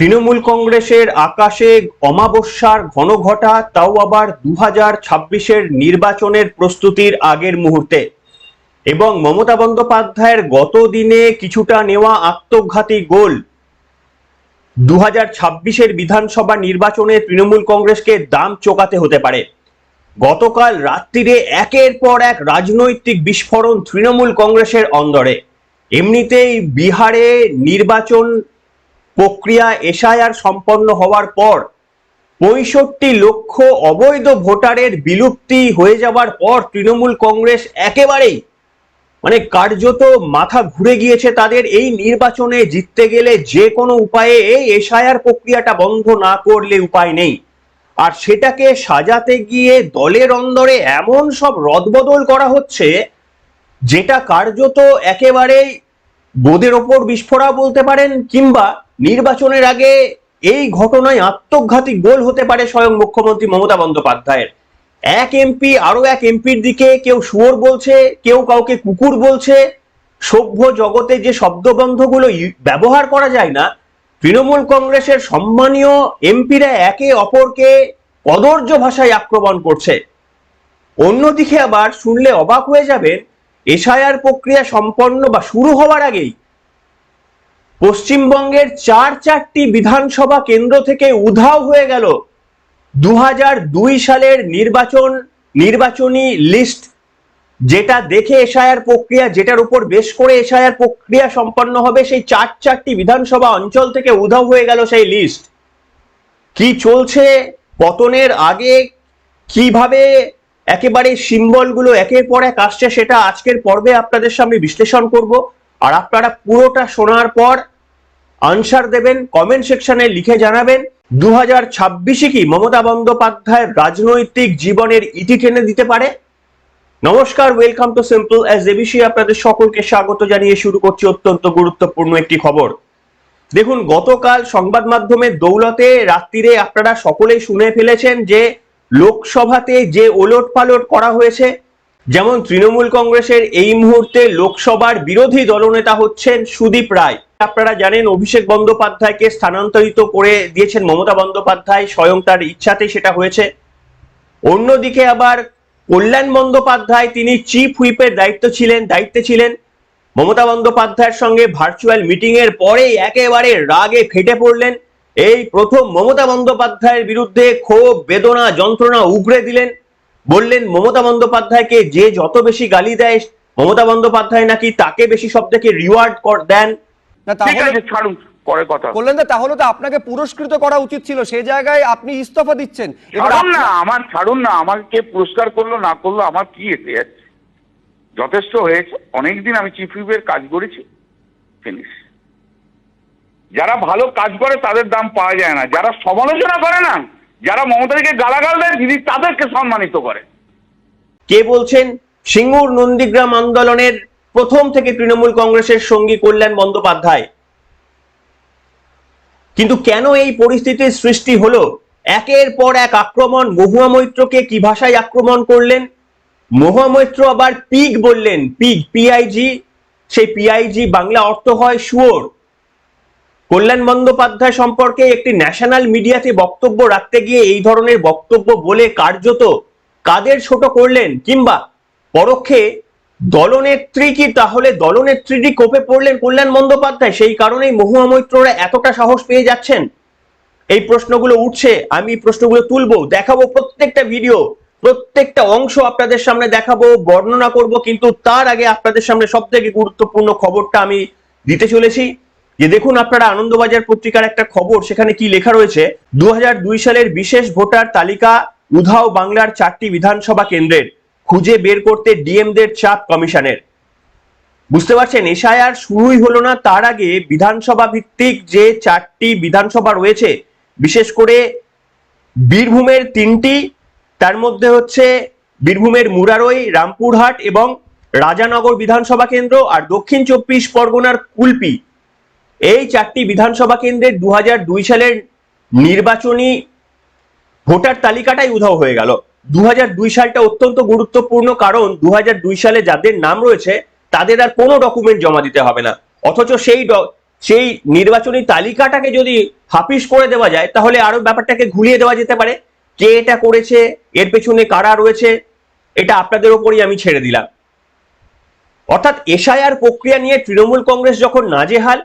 তৃণমূল কংগ্রেসের আকাশে অমাবস্যার ঘনঘটা, তাও আবার দু হাজার ছাব্বিশের নির্বাচনের প্রস্তুতির আগের মুহূর্তে। এবং মমতা বন্দ্যোপাধ্যায়ের গত দিনে কিছুটা নেওয়া আত্মঘাতী গোল। দু হাজার ছাব্বিশের বিধানসভা নির্বাচনে তৃণমূল কংগ্রেসকে দাম চোকাতে হতে পারে। গতকাল রাত্রিরে একের পর এক রাজনৈতিক বিস্ফোরণ তৃণমূল কংগ্রেসের অন্দরে। এমনিতেই বিহারে নির্বাচন প্রক্রিয়া এসআইআর সম্পন্ন হওয়ার পর পঁয়ষট্টি লক্ষ অবৈধ ভোটারের বিলুপ্তি হয়ে যাওয়ার পর তৃণমূল কংগ্রেস একেবারেই মানে কার্যত মাথা ঘুরে গিয়েছে তাদের এই নির্বাচনে জিততে গেলে যে কোনো উপায়ে এই এসআইআর প্রক্রিয়াটা বন্ধ না করলে উপায় নেই। আর সেটাকে সাজাতে গিয়ে দলের অন্দরে এমন সব রদবদল করা হচ্ছে, যেটা কার্যত একেবারেই বোধের ওপর বিস্ফোরা বলতে পারেন কিংবা নির্বাচনের আগে এই ঘটনায় আত্মঘাতী গোল হতে পারে স্বয়ং মুখ্যমন্ত্রী মমতা বন্দ্যোপাধ্যায়ের। এক এমপি আরও এক এমপির দিকে কেউ শুয়োর বলছে, কেউ কাউকে কুকুর বলছে। সভ্য জগতে যে শব্দবন্ধগুলো ব্যবহার করা যায় না, তৃণমূল কংগ্রেসের সম্মানীয় এমপিরা একে অপরকে কদর্য ভাষায় আক্রমণ করছে। অন্যদিকে আবার শুনলে অবাক হয়ে যাবেন, এসআইআর প্রক্রিয়া সম্পন্ন বা শুরু হওয়ার আগেই পশ্চিমবঙ্গের চার চারটি বিধানসভা কেন্দ্র থেকে উধাও হয়ে গেল দু সালের নির্বাচন, নির্বাচনী লিস্ট। যেটা দেখে এসআইআর প্রক্রিয়া, যেটার উপর বেশ করে এসআইআর প্রক্রিয়া সম্পন্ন হবে, সেই চার চারটি বিধানসভা অঞ্চল থেকে উধাও হয়ে গেল সেই লিস্ট। কি চলছে, পতনের আগে, কীভাবে একেবারে সিম্বলগুলো একের পর এক আসছে, সেটা আজকের পর্বে আপনাদের সামনে বিশ্লেষণ করব। আর আপনারা পুরোটা শোনার পর আনসার দেবেন কমেন্ট সেকশনে লিখে জানাবেন দু হাজার ছাব্বিশে কি মমতা বন্দ্যোপাধ্যায়ের রাজনৈতিক জীবনের ইতি টেনে দিতে পারে? নমস্কার welcome to simple as a বিষয়ে আপনাদের সকলকে স্বাগত জানিয়ে শুরু করছি অত্যন্ত গুরুত্বপূর্ণ একটি খবর। দেখুন, গতকাল সংবাদ মাধ্যমে দৌলতে, রাত্রিরে আপনারা সকলেই শুনে ফেলেছেন যে লোকসভাতে যে ওলট পালট করা হয়েছে যেমন তৃণমূল কংগ্রেসের এই মুহূর্তে লোকসভার বিরোধী দলনেতা হচ্ছেন সুদীপ রায়। আপনারা জানেন, অভিষেক বন্দ্যোপাধ্যায়কে স্থানান্তরিত করে দিয়েছেন মমতা বন্দ্যোপাধ্যায়, স্বয়ং তার ইচ্ছাতে সেটা হয়েছে। অন্যদিকে আবার কল্যাণ বন্দ্যোপাধ্যায়, তিনি চিফ হুইপের দায়িত্ব ছিলেন, দায়িত্বে ছিলেন। মমতা বন্দ্যোপাধ্যায়ের সঙ্গে ভার্চুয়াল মিটিং এর পরেই একেবারে রাগে ফেটে পড়লেন। এই প্রথম মমতা বন্দ্যোপাধ্যায়ের বিরুদ্ধে ক্ষোভ, বেদনা, যন্ত্রণা উগরে দিলেন। বললেন মমতা বন্দ্যোপাধ্যায়কে যে যত বেশি গালি দেয় মমতা বন্দ্যোপাধ্যায় নাকি তাকে বেশি সব থেকে রিওয়ার্ড দেন? না ঠিক তাহলে আছে ছাড়ুন পরে কথা। বললেন তাহলে তো আপনাকে পুরস্কৃত করা উচিত ছিল সেই জায়গায় আপনি ইস্তফা দিচ্ছেন। ছাড়ুন না আমার ছাড়ুন না আমাকে পুরস্কার করল না করল আমার কি এসে যাচ্ছে যথেষ্ট হয়েছে অনেকদিন আমি চিফ হুইপের কাজ করেছি ফিনিশ যারা ভালো কাজ করে তাদের দাম পাওয়া যায় না যারা সমালোচনা করে না যারা মমতাদিকে গালাগাল দেয়, দিদি তাদেরকে সম্মানিত করে। কে বলছেন? সিঙ্গুর নন্দীগ্রাম আন্দোলনের প্রথম থেকে তৃণমূল কংগ্রেসের সঙ্গী কল্যাণ বন্দ্যোপাধ্যায়। কিন্তু কেন এই পরিস্থিতির সৃষ্টি হলো? একের পর এক আক্রমণ, মহুয়া মৈত্রকে কি ভাষায় আক্রমণ করলেন? মহুয়া মৈত্র আবার পিগ বললেন, পিগ পিআইজি সেই পিআইজি বাংলা অর্থ হয় শুয়োর। কল্যাণ বন্দ্যোপাধ্যায় সম্পর্কে একটি ন্যাশনাল মিডিয়াতে বক্তব্য রাখতে গিয়ে এই ধরনের বক্তব্য বলে কার্যত কাদের ছোট করলেন? কিংবা পরোক্ষে দলনেত্রী কি তাহলে দলনেত্রীটি কোপে পড়লেন কল্যাণ বন্দ্যোপাধ্যায়? সেই কারণেই মহুয়া মৈত্ররা এতটা সাহস পেয়ে যাচ্ছেন। এই প্রশ্নগুলো উঠছে, আমি প্রশ্নগুলো তুলবো, দেখাবো প্রত্যেকটা ভিডিও প্রত্যেকটা অংশ আপনাদের সামনে দেখাবো, বর্ণনা করব, কিন্তু তার আগে আপনাদের সামনে সব থেকে গুরুত্বপূর্ণ খবরটা আমি দিতে চলেছি। যে দেখুন আপনারা আনন্দবাজার পত্রিকার একটা খবর, সেখানে কি লেখা রয়েছে? দু হাজার দুই সালের বিশেষ ভোটার তালিকা উধাও বাংলার চারটি বিধানসভা কেন্দ্রের, খুঁজে বের করতে ডিএমদের চাপ কমিশনের। বুঝতে পারছেন, এসআইআর শুরুই হলো না, তার আগে বিধানসভা ভিত্তিক যে চারটি বিধানসভা রয়েছে, বিশেষ করে বীরভূমের তিনটি, তার মধ্যে হচ্ছে বীরভূমের মুরারই, রামপুরহাট এবং রাজানগর বিধানসভা কেন্দ্র, আর দক্ষিণ চব্বিশ পরগনার কুলপি। এই চারটি বিধানসভা কেন্দ্রের দু দুই সালের নির্বাচনী ভোটার তালিকাটাই উধাও হয়ে গেল। দু দুই সালটা অত্যন্ত গুরুত্বপূর্ণ কারণ দু দুই সালে যাদের নাম রয়েছে, তাদের আর কোনো ডকুমেন্ট জমা দিতে হবে না। অথচ সেই সেই নির্বাচনী তালিকাটাকে যদি হাফিস করে দেওয়া যায়, তাহলে আরও ব্যাপারটাকে ঘুরিয়ে দেওয়া যেতে পারে। কে এটা করেছে, এর পেছনে কারা রয়েছে, এটা আপনাদের ওপরই আমি ছেড়ে দিলাম। অর্থাৎ এসআইআর প্রক্রিয়া নিয়ে তৃণমূল কংগ্রেস যখন নাজেহাল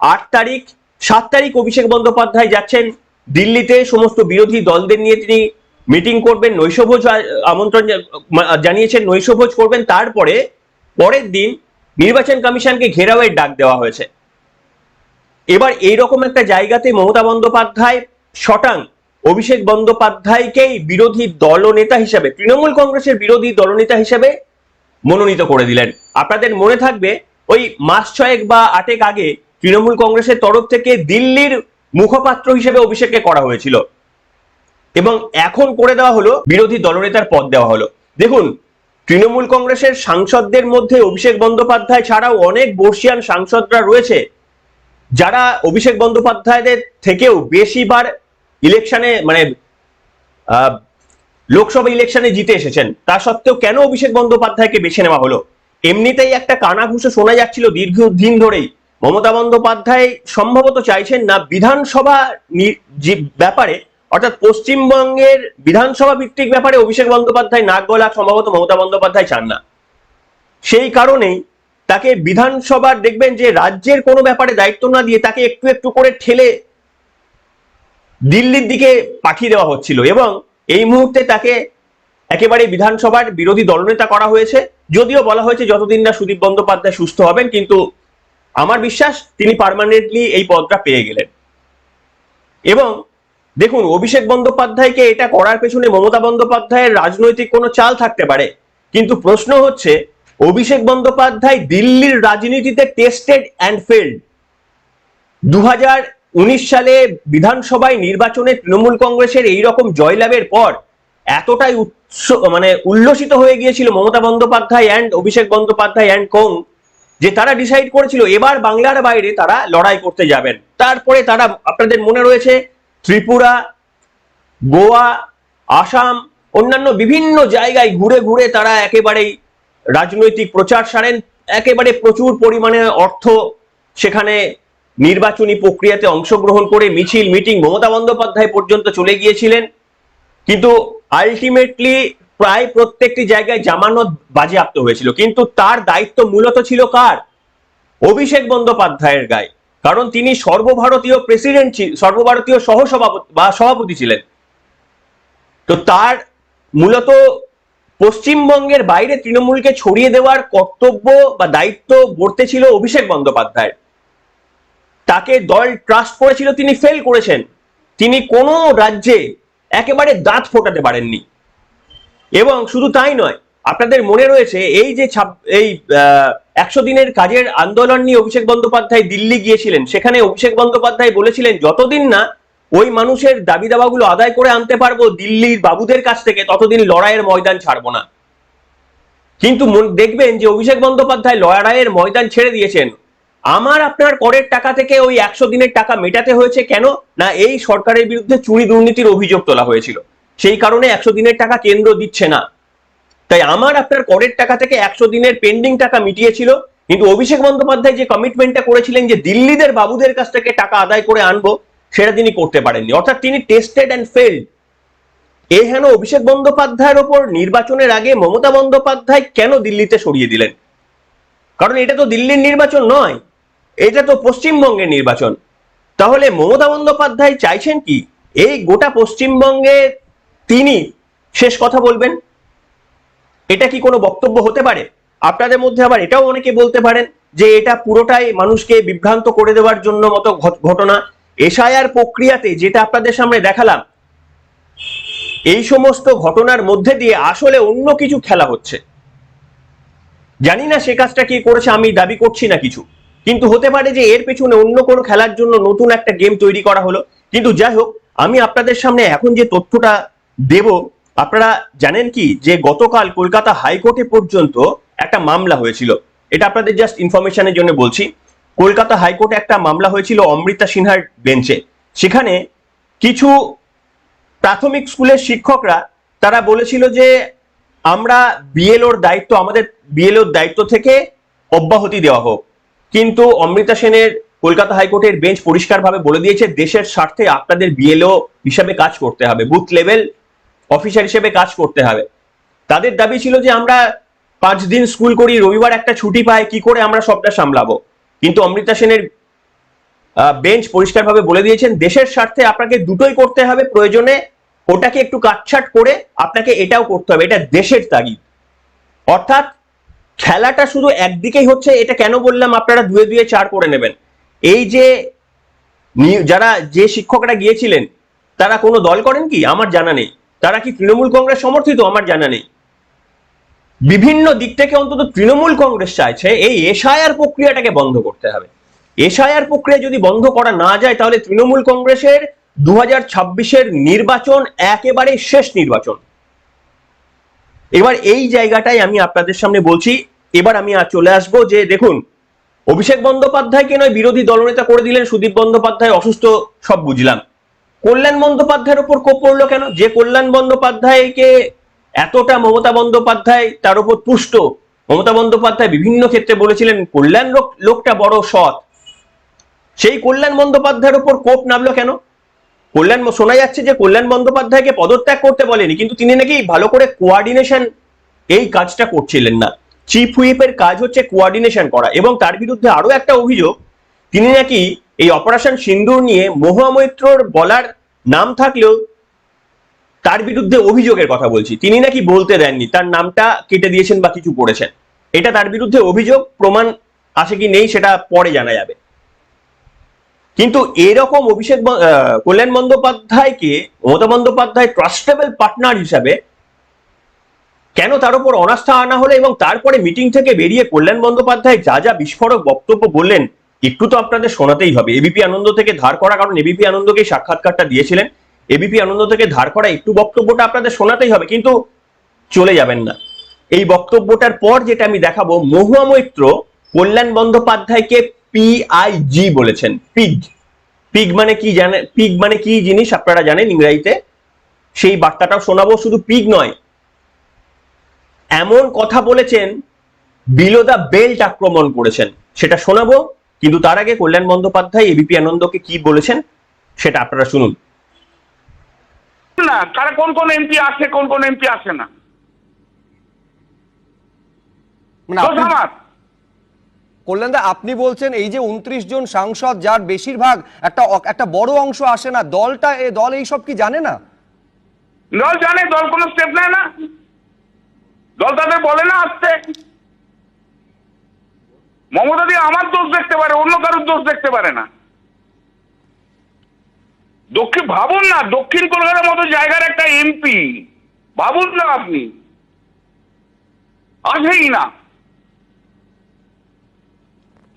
আট তারিখ, সাত তারিখ অভিষেক বন্দ্যোপাধ্যায় যাচ্ছেন দিল্লিতে। সমস্ত বিরোধী দলদের নিয়ে তিনি মিটিং করবেন, নৈশভোজ আমন্ত্রণ জানিয়েছেন নৈশভোজ করবেন। তারপরে পরের দিন নির্বাচন কমিশনকে ঘেরাওয়ের ডাক দেওয়া হয়েছে। এবার এইরকম একটা জায়গাতে মমতা বন্দ্যোপাধ্যায়, শটাং, অভিষেক বন্দ্যোপাধ্যায়কেই বিরোধী দলনেতা হিসেবে, তৃণমূল কংগ্রেসের বিরোধী দলনেতা হিসেবে মনোনীত করে দিলেন। আপনাদের মনে থাকবে, ওই মাস ছয়েক বা আটেক আগে তৃণমূল কংগ্রেসের তরফ থেকে দিল্লির মুখপাত্র হিসেবে অভিষেককে করা হয়েছিল। এবং এখন করে দেওয়া হলো, বিরোধী দলনেতার পদ দেওয়া হলো। দেখুন, তৃণমূল কংগ্রেসের সাংসদদের মধ্যে অভিষেক বন্দ্যোপাধ্যায় ছাড়াও অনেক বর্ষিয়ান সাংসদরা রয়েছে। যারা অভিষেক বন্দ্যোপাধ্যায়দের থেকেও বেশিবার ইলেকশনে মানে লোকসভা ইলেকশনে জিতে এসেছেন। তা সত্ত্বেও কেন অভিষেক বন্দ্যোপাধ্যায়কে বেছে নেওয়া হলো? এমনিতেই একটা কানাঘুষো শোনা যাচ্ছিল দীর্ঘদিন ধরেই। মমতা বন্দ্যোপাধ্যায় সম্ভবত চাইছেন না বিধানসভা ব্যাপারে, অর্থাৎ পশ্চিমবঙ্গের বিধানসভা ভিত্তিক ব্যাপারে অভিষেক বন্দ্যোপাধ্যায় নাক গলা, সম্ভবত মমতা বন্দ্যোপাধ্যায় চান না। সেই কারণেই তাকে বিধানসভার দেখবেন যে রাজ্যের কোনো ব্যাপারে দায়িত্ব না দিয়ে তাকে একটু একটু করে ঠেলে দিল্লির দিকে পাঠিয়ে দেওয়া হচ্ছিল এবং এই মুহূর্তে তাকে একেবারে বিধানসভার বিরোধী দলনেতা করা হয়েছে। যদিও বলা হয়েছে যতদিন না সুদীপ বন্দ্যোপাধ্যায় সুস্থ হবেন, কিন্তু আমার বিশ্বাস তিনি পার্মানেন্টলি এই পদটা পেয়ে গেলেন। এবং দেখুন, অভিষেক বন্দ্যোপাধ্যায়কে এটা করার পেছনে মমতা বন্দ্যোপাধ্যায়ের রাজনৈতিক কোনো চাল থাকতে পারে। কিন্তু প্রশ্ন হচ্ছে, অভিষেক বন্দ্যোপাধ্যায় দিল্লির রাজনীতিতে টেস্টেড অ্যান্ড ফেল্ড দু সালে বিধানসভায় নির্বাচনে তৃণমূল কংগ্রেসের এই রকম জয়লাভের পর এতটাই উৎস মানে উল্লসিত হয়ে গিয়েছিল Mamata Bandyopadhyay and Abhishek Bandyopadhyay and co যে তারা ডিসাইড করেছিল এবার বাংলার বাইরে তারা লড়াই করতে যাবেন। তারপরে তারা, আপনাদের মনে রয়েছে, ত্রিপুরা, গোয়া, আসাম, অন্যান্য বিভিন্ন জায়গায় ঘুরে ঘুরে তারা একেবারেই রাজনৈতিক প্রচার সারেন। একেবারে প্রচুর পরিমাণে অর্থ সেখানে নির্বাচনী প্রক্রিয়াতে অংশগ্রহণ করে মিছিল, মিটিং, মমতা বন্দ্যোপাধ্যায় পর্যন্ত চলে গিয়েছিলেন। কিন্তু আলটিমেটলি প্রায় প্রত্যেকটি জায়গায় জামানত বাজেয়াপ্ত হয়েছিল। কিন্তু তার দায়িত্ব মূলত ছিল কার? অভিষেক বন্দ্যোপাধ্যায়ের গায়ে। কারণ তিনি সর্বভারতীয় প্রেসিডেন্ট সর্বভারতীয় সহসভাপতি বা সভাপতি ছিলেন। তো তার মূলত পশ্চিমবঙ্গের বাইরে তৃণমূলকে ছড়িয়ে দেওয়ার কর্তব্য বা দায়িত্ব বর্তে ছিল অভিষেক বন্দ্যোপাধ্যায়। তাকে দল ট্রাস্ট করেছিল, তিনি ফেল করেছেন। তিনি কোনো রাজ্যে একেবারে দাঁত ফোটাতে পারেননি। এবং শুধু তাই নয়, আপনাদের মনে রয়েছে এই যে এই একশো দিনের কাজের আন্দোলন নিয়ে অভিষেক বন্দ্যোপাধ্যায় দিল্লি গিয়েছিলেন, সেখানে অভিষেক বন্দ্যোপাধ্যায় বলেছিলেন, যতদিন না ওই মানুষের দাবি দাবাগুলো আদায় করে আনতে পারব, দিল্লির বাবুদের কাছ থেকে ততদিন লড়াইয়ের ময়দান ছাড়বো না। কিন্তু দেখবেন যে অভিষেক বন্দ্যোপাধ্যায় লড়াইয়ের ময়দান ছেড়ে দিয়েছেন। আমার আপনার করের টাকা থেকে ওই একশো দিনের টাকা মেটাতে হয়েছে কেন? না, এই সরকারের বিরুদ্ধে চুরি দুর্নীতির অভিযোগ তোলা হয়েছিল। সেই কারণে একশো দিনের টাকা কেন্দ্র দিচ্ছে না। তাই আমার আপনার করের টাকা থেকে একশো দিনের পেন্ডিং টাকা মিটিয়েছিল। কিন্তু অভিষেক বন্দ্যোপাধ্যায় যে কমিটমেন্টটা করেছিলেন যে দিল্লিদের বাবুদের কাছ থেকে টাকা আদায় করে আনব, সেটা তিনি করতে পারেননি। অর্থাৎ তিনি টেস্টেড অ্যান্ড ফেল্ড এ হেন অভিষেক বন্দ্যোপাধ্যায়ের ওপর নির্বাচনের আগে মমতা বন্দ্যোপাধ্যায় কেন দিল্লিতে সরিয়ে দিলেন? কারণ এটা তো দিল্লির নির্বাচন নয়, এটা তো পশ্চিমবঙ্গের নির্বাচন। তাহলে মমতা বন্দ্যোপাধ্যায় চাইছেন কি? এই গোটা পশ্চিমবঙ্গে তিনি শেষ কথা বলবেন। এটা কি কোনো বক্তব্য হতে পারে? আপনাদের মধ্যে আবার এটাও অনেকে বলতে পারেন যে এটা পুরোটাই মানুষকে বিভ্রান্ত করে দেওয়ার জন্য মতো ঘট- ঘটনা। এসআইআর প্রক্রিয়াতে যেটা আপনাদের সামনে দেখালাম, এই সমস্ত ঘটনার মধ্যে দিয়ে আসলে অন্য কিছু খেলা হচ্ছে। জানি না সে কাজটা কি করেছে, আমি দাবি করছি না কিছু। কিন্তু হতে পারে যে এর পেছনে অন্য কোনো খেলার জন্য নতুন একটা গেম তৈরি করা হলো। কিন্তু যাই হোক, আমি আপনাদের সামনে এখন যে তথ্যটা দেব, আপনারা জানেন কি যে গতকাল কলকাতা হাইকোর্টে পর্যন্ত একটা মামলা হয়েছিল। এটা আপনাদের জাস্ট ইনফরমেশনের জন্য বলছি। কলকাতা হাইকোর্টে একটা মামলা হয়েছিল অমৃতা সিনহার বেঞ্চে। সেখানে কিছু প্রাথমিক স্কুলের শিক্ষকরা, তারা বলেছিল যে আমরা বিএলওর দায়িত্ব, আমাদের বিএলওর দায়িত্ব থেকে অব্যাহতি দেওয়া হোক। কিন্তু অমৃতা সেনের কলকাতা হাইকোর্টের বেঞ্চ পরিষ্কারভাবে বলে দিয়েছে, দেশের স্বার্থে আপনাদের বিএলও হিসাবে কাজ করতে হবে। বুথ লেভেল অফিসার হিসেবে কাজ করতে হবে। তাদের দাবি ছিল যে আমরা পাঁচ দিন স্কুল করি, রবিবার একটা ছুটি পাই, কি করে আমরা সবটা সামলাবো? কিন্তু অমৃতা সেনের বেঞ্চ পরিষ্কারভাবে বলে দিয়েছেন, দেশের স্বার্থে আপনাকে দুটোই করতে হবে, প্রয়োজনে ওটাকে একটু কাটছাট করে আপনাকে এটাও করতে হবে, এটা দেশের তাগিদ। অর্থাৎ খেলাটা শুধু একদিকেই হচ্ছে, এটা কেন বললাম আপনারা দুয়ে দুয়ে চার করে নেবেন। এই যে যারা যে শিক্ষকরা গিয়েছিলেন, তারা কোনো দল করেন কি? আমার জানা নেই। তারা কি তৃণমূল কংগ্রেস সমর্থিত? আমার জানা নেই। বিভিন্ন দিক থেকে অন্তত তৃণমূল কংগ্রেস চাইছে এই এসআইআর প্রক্রিয়াটাকে বন্ধ করতে হবে। এসআইআর প্রক্রিয়া যদি বন্ধ করা না যায়, তাহলে তৃণমূল কংগ্রেসের দু হাজার নির্বাচন একেবারে শেষ নির্বাচন। এবার এই জায়গাটাই আমি আপনাদের সামনে বলছি। এবার আমি আর চলে আসব যে দেখুন, অভিষেক বন্দ্যোপাধ্যায়কে নয়, বিরোধী দলনেতা করে দিলেন সুদীপ বন্দ্যোপাধ্যায়, অসুস্থ সব বুঝলাম। কল্যাণ বন্দ্যোপাধ্যায়ের উপর কোপ পড়ল কেন? যে কল্যাণ বন্দ্যোপাধ্যায়কে এতটা মমতা বন্দ্যোপাধ্যায় তার উপর তুষ্ট। মমতা বন্দ্যোপাধ্যায় বিভিন্ন ক্ষেত্রে বলেছিলেন, কল্যাণ লোকটা বড় সৎ। সেই কল্যাণ বন্দ্যোপাধ্যায়ের উপর কোপ নামলো কেন? কল্যাণ, শোনা যাচ্ছে যে কল্যাণ বন্দ্যোপাধ্যায়কে পদত্যাগ করতে বলেনি, কিন্তু তিনি নাকি ভালো করে কোয়ার্ডিনেশন এই কাজটা করছিলেন না। চিফ হুইপের কাজ হচ্ছে কোয়ার্ডিনেশন করা এবং তার বিরুদ্ধে আরও একটা অভিযোগ, তিনি নাকি এই অপারেশন সিন্দুর নিয়ে মহামৈত্রর বলার নাম থাকলেও তার বিরুদ্ধে অভিযোগের কথা বলছি। তিনি নাকি বলতে দেননি, তার নামটা কেটে দিয়েছেন বা কিছু করেছেন। এটা তার বিরুদ্ধে অভিযোগ, প্রমাণ আছে কি নেই সেটা পরে জানা যাবে। কিন্তু এরকম অভিষেক কল্যাণ বন্দ্যোপাধ্যায়কে, মমতা বন্দ্যোপাধ্যায় ট্রাস্টেবল পার্টনার হিসাবে কেন তার উপর অনাস্থা আনা হলো এবং তারপরে মিটিং থেকে বেরিয়ে কল্যাণ বন্দ্যোপাধ্যায় যা যা বিস্ফোরক বক্তব্য বললেন একটু তো আপনাদের শোনাতেই হবে। এবিপি আনন্দ থেকে ধার করা, কারণ এবিপি আনন্দকে সাক্ষাৎকারটা দিয়েছিলেন। এবিপি আনন্দ থেকে ধার করা, একটু বক্তব্যটা আপনাদের শোনাতেই হবে, কিন্তু চলে যাবেন না। এই বক্তব্যটার পর যেটা আমি দেখাবো, মহুয়া মৈত্র কল্যাণ বন্দ্যোপাধ্যায়কে পিআইজি বলেছেন পিগ পিগ মানে কি জানে পিগ মানে কি জিনিস আপনারা জানেন ইংরাজিতে? সেই বার্তাটাও শোনাবো, শুধু পিগ নয়। এমন কথা বলেছেন বিলো দা বেল্ট আক্রমণ করেছেন। সেটা শোনাবো। কিন্তু তার আগে কল্যাণ বন্দ্যোপাধ্যায় এবিপি আনন্দকে কি বলেছেন সেটা আপনারা শুনুন। না তারা কোন কোন এমপি আসে কোন কোন এমপি আসে না। মানে আপনি- কল্যাণদা আপনি বলছেন এই যে উনত্রিশ জন সাংসদ যার বেশিরভাগ একটা একটা বড় অংশ আসে না দলটা এ দল এই সব কি জানে না? দল জানে দল কোনো স্টেপ নেয় না। দল তাদের বলে না আসতে। মমতা দিয়ে আমার দোষ দেখতে পারে অন্য কারোর দোষ দেখতে পারে না। দক্ষিণ, ভাবুন না, দক্ষিণ কলকাতার মতো জায়গার একটা এমপি ভাবুন না আপনি। আসেই না।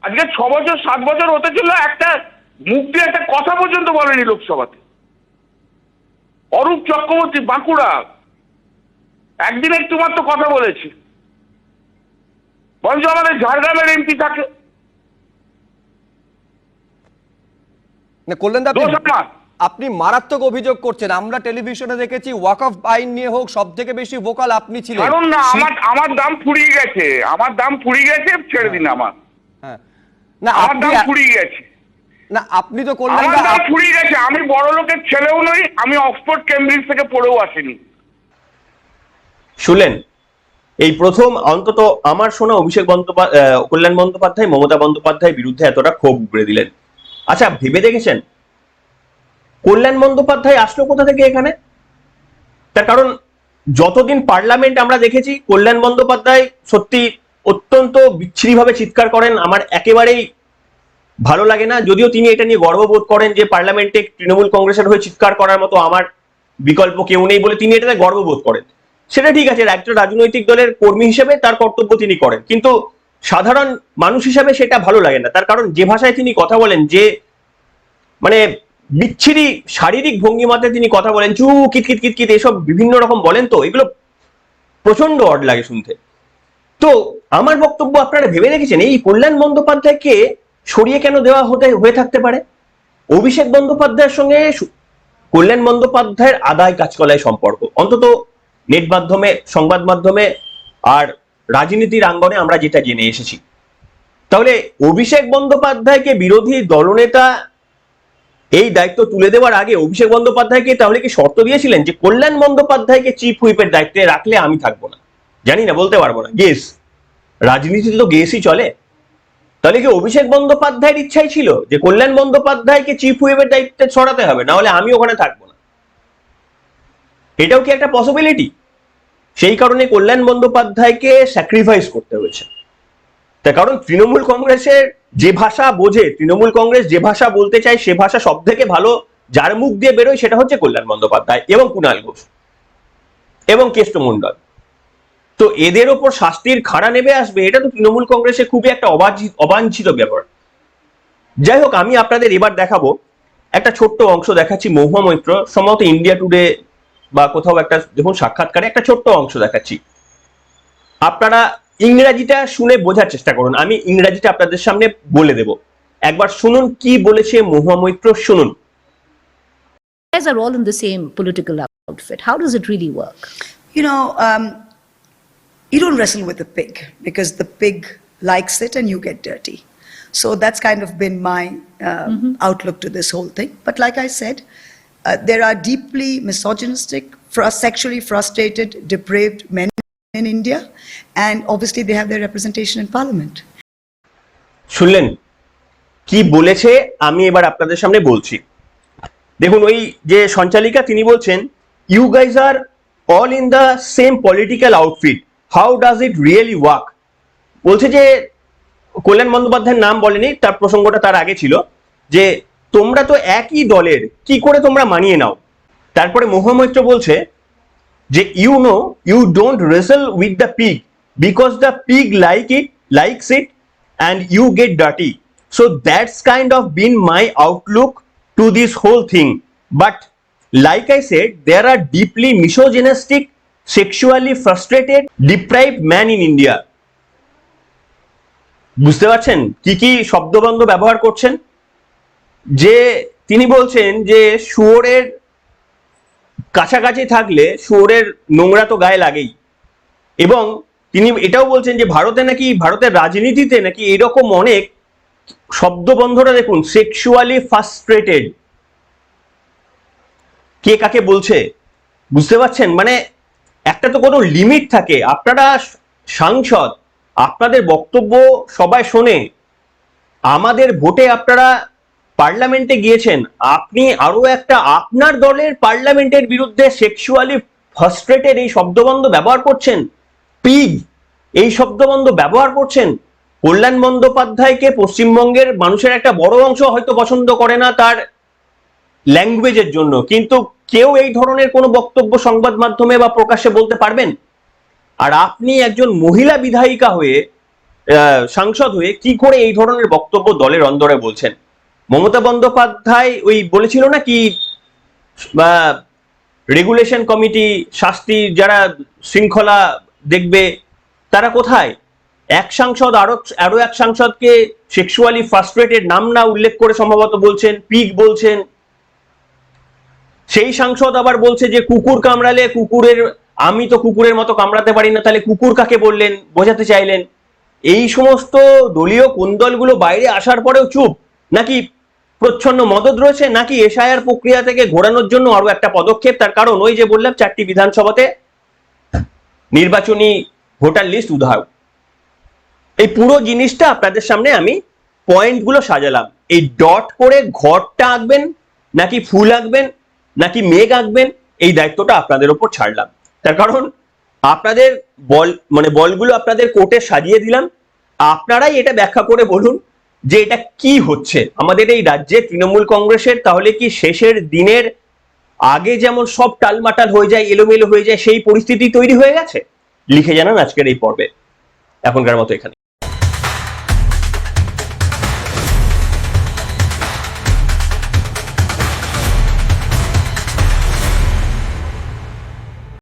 আজকে ছ বছর, সাত বছর হতে ছিল, একটা মুখ দিয়ে একটা কথা পর্যন্ত বলেনি লোকসভাতে। অরূপ চক্রবর্তী, বাঁকুড়া। একদিন একটু মাত্র কথা বলেছে। বরঞ্চ আমাদের ঝাড়গ্রামের এমপি থাকে। না কল্যাণদা আপনি- আপনি মারাত্মক অভিযোগ করছেন। আমরা টেলিভিশনে দেখেছি ওয়াক অফ আইন নিয়ে হোক সব থেকে বেশি ভোকাল আপনি ছিলেন। কারণ না আমার আমার দাম ফুরিয়ে গেছে। আমার দাম ফুরিয়ে গেছে ছেড়ে দিন আমার। হ্যাঁ। না আমার দাম ফুরিয়ে গেছে। না আপনি তো আমার কল্যাণদা দাম ফুরিয়ে গেছে। আমি বড় লোকের ছেলেও নই আমি অক্সফোর্ড কেমব্রিজ থেকে পড়েও আসিনি। শুনলেন? এই প্রথম অন্তত আমার শোনা অভিষেক বন্দ্যোপাধ্যায় কল্যাণ বন্দ্যোপাধ্যায় মমতা বন্দ্যোপাধ্যায়ের বিরুদ্ধে এতটা ক্ষোভ উগড়ে দিলেন। আচ্ছা ভেবে দেখেছেন? কল্যাণ বন্দ্যোপাধ্যায় আসলো কোথা থেকে এখানে? তার কারণ, যতদিন পার্লামেন্ট আমরা দেখেছি, কল্যাণ বন্দ্যোপাধ্যায় সত্যি অত্যন্ত বিচ্ছিরিভাবে চিৎকার করেন। আমার একেবারেই ভালো লাগে না। যদিও তিনি এটা নিয়ে গর্ববোধ করেন যে পার্লামেন্টে তৃণমূল কংগ্রেসের হয়ে চিৎকার করার মতো আমার বিকল্প কেউ নেই বলে তিনি এটাতে গর্ববোধ করেন। সেটা ঠিক আছে, একজন রাজনৈতিক দলের কর্মী হিসেবে তার কর্তব্য তিনি করেন। কিন্তু সাধারণ মানুষ হিসাবে সেটা ভালো লাগে না। তার কারণ যে ভাষায় তিনি কথা বলেন, যে মানে বিচ্ছিরি শারীরিক ভঙ্গিমাতে তিনি কথা বলেন, চু কিট কিট এসব বিভিন্ন রকম বলেন তো, এগুলো প্রচণ্ড অড লাগে শুনতে। তো আমার বক্তব্য আপনারা ভেবে রেখেছেন, এই কল্যাণ বন্দ্যোপাধ্যায়কে সরিয়ে কেন দেওয়া হতে, হয়ে থাকতে পারে? অভিষেক বন্দ্যোপাধ্যায়ের সঙ্গে কল্যাণ বন্দ্যোপাধ্যায়ের আদায় কাজকলায় সম্পর্ক। অন্তত নেট মাধ্যমে, সংবাদ মাধ্যমে, আর রাজনীতির আঙ্গনে আমরা যেটা জেনে এসেছি। তাহলে অভিষেক বন্দ্যোপাধ্যায়কে বিরোধী দলনেতা এই দায়িত্ব তুলে দেওয়ার আগে অভিষেক বন্দ্যোপাধ্যায়কে তাহলে কি শর্ত দিয়েছিলেন যে কল্যাণ বন্দ্যোপাধ্যায়কে চিফ হুইপের দায়িত্বে রাখলে আমি থাকব না? জানি না, বলতে পারব না। গেস, রাজনীতিতে তো গেসই চলে। তাহলে কি অভিষেক বন্দ্যোপাধ্যায়ের ইচ্ছাই ছিল যে কল্যাণ বন্দ্যোপাধ্যায়কে চিফ হুইপের দায়িত্বে ছড়াতে হবে? না হলে আমি ওখানে থাকব না। এটাও কি একটা পসিবিলিটি সেই কারণে কল্যাণ বন্দ্যোপাধ্যায়কে স্যাক্রিফাইস করতে হয়েছে। তার কারণ তৃণমূল কংগ্রেসের যে ভাষা বোঝে, তৃণমূল কংগ্রেস যে ভাষা বলতে চায়, সে ভাষা সব থেকে ভালো, যার মুখ দিয়ে বেরোয় সেটা হচ্ছে কল্যাণ বন্দ্যোপাধ্যায় এবং কুণাল ঘোষ এবং কেষ্টমণ্ডল তো এদের ওপর শাস্তির খাড়া নেমে আসবে, এটা তো তৃণমূল কংগ্রেসে খুবই একটা অবাঞ্ছিত ব্যাপার। যাই হোক, আমি আপনাদের এবার দেখাবো একটা ছোট্ট অংশ দেখাচ্ছি মহুয়া মৈত্র, সম্ভবত ইন্ডিয়া টুডে বা কোথাও একটা দেখুন সাক্ষাৎকারে একটা ছোট্ট অংশ দেখাচ্ছি আপনারা ইংরাজিটা শুনে বোঝার চেষ্টা করুন আমি ইংরাজিটা আপনাদের সামনে বলে দেব একবার শুনুন কি বলেছে মহুয়া মৈত্র শুনুন guys are all in the same political outfit. How does it really work? You know, um, you don't wrestle with the pig because the pig likes it and you get dirty. So that's kind of been my um, outlook to this whole thing. But like I said, uh, there are deeply misogynistic, fr- sexually frustrated, depraved men in India, and obviously they have their representation in parliament. শুনলেন? কি বলেছে? আমি এবার আপনাদের সামনে বলছি। দেখুন ওই যে সঞ্চালিকা তিনি বলছেন you guys are all in the same political outfit how does it really work বলছে যে কল্যাণ বন্দ্যোপাধ্যায়ের নাম বলেনি তার প্রসঙ্গটা তার আগে ছিল যে তোমরা তো একই দলের কি করে তোমরা মানিয়ে নাও? তারপরে মহামৈত্র বলছে যে you know you don't wrestle with the pig because the pig like it likes it and you get dirty so that's kind of been my outlook to this whole thing but like I said, there are deeply misogynistic, sexually frustrated, deprived men in India. বুঝতে পারছেন? কি কি শব্দবন্ধ ব্যবহার করছেন? যে তিনি বলছেন যে শুয়োরের কাছাকাছি থাকলে শুয়োরের নোংরা তো গায়ে লাগেই। এবং তিনি এটাও বলছেন যে ভারতে নাকি, ভারতের রাজনীতিতে নাকি এরকম অনেক শব্দবন্ধটা দেখুন সেক্সুয়ালি ফার্স্ট্রেটেড কে কাকে বলছে? বুঝতে পারছেন? মানে একটা তো কোনো লিমিট থাকে। আপনারা সাংসদ, আপনাদের বক্তব্য সবাই শোনে। আমাদের ভোটে আপনারা পার্লামেন্টে গিয়েছেন, আপনি আরও একটা আপনার দলের পার্লামেন্টের বিরুদ্ধে সেক্সুয়ালি ফ্রাস্ট্রেটেড এই শব্দবন্ধ ব্যবহার করছেন? পিগ এই শব্দবন্ধ ব্যবহার করছেন? কল্যাণ বন্দ্যোপাধ্যায়কে পশ্চিমবঙ্গের মানুষের একটা বড় অংশ হয়তো পছন্দ করে না তার ল্যাঙ্গুয়েজের জন্য। কিন্তু কেউ এই ধরনের কোনো বক্তব্য সংবাদ মাধ্যমে বা প্রকাশ্যে বলতে পারবেন? আর আপনি একজন মহিলা বিধায়িকা হয়ে সাংসদ হয়ে কি করে এই ধরনের বক্তব্য দলের অন্দরে বলছেন? মমতা বন্দ্যোপাধ্যায় ওই বলেছিল না কি রেগুলেশন কমিটি শাস্তি যারা শৃঙ্খলা দেখবে, তারা কোথায়? এক সাংসদ আরও আরও এক সাংসদকে সেক্সুয়ালি ফ্রাস্ট্রেটেড নাম না উল্লেখ করে সম্ভবত বলছেন, পিক বলছেন। সেই সাংসদ আবার বলছে যে, কুকুর কামড়ালে কুকুরের, আমি তো কুকুরের মতো কামড়াতে পারি না, তাহলে কুকুর কাকে বললেন, বোঝাতে চাইলেন? এই সমস্ত দলীয় কোন্দলগুলো বাইরে আসার পরেও চুপ? নাকি প্রচ্ছন্ন মদত রয়েছে নাকি এসআইআর প্রক্রিয়া থেকে ঘোরানোর জন্য আরও একটা পদক্ষেপ? তার কারণ ওই যে বললাম, চারটি বিধানসভাতে নির্বাচনী ভোটার লিস্ট উধাও। এই পুরো জিনিসটা আপনাদের সামনে আমি পয়েন্টগুলো সাজালাম। এই ডট করে ঘরটা আঁকবেন, নাকি ফুল আঁকবেন, নাকি মেঘ আঁকবেন, এই দায়িত্বটা আপনাদের ওপর ছাড়লাম। তার কারণ আপনাদের বল মানে বলগুলো আপনাদের কোর্টে সাজিয়ে দিলাম। আপনারাই এটা ব্যাখ্যা করে বলুন যে এটা কি হচ্ছে? আমাদের এই রাজ্যে তৃণমূল কংগ্রেসের তাহলে কি শেষের দিনের আগে যেমন সব টালমাটাল হয়ে যায়, এলোমেলো হয়ে যায়, সেই পরিস্থিতি তৈরি হয়ে গেছে? লিখে জানান আজকের এই পর্বে। এখনকার মতো এখানে।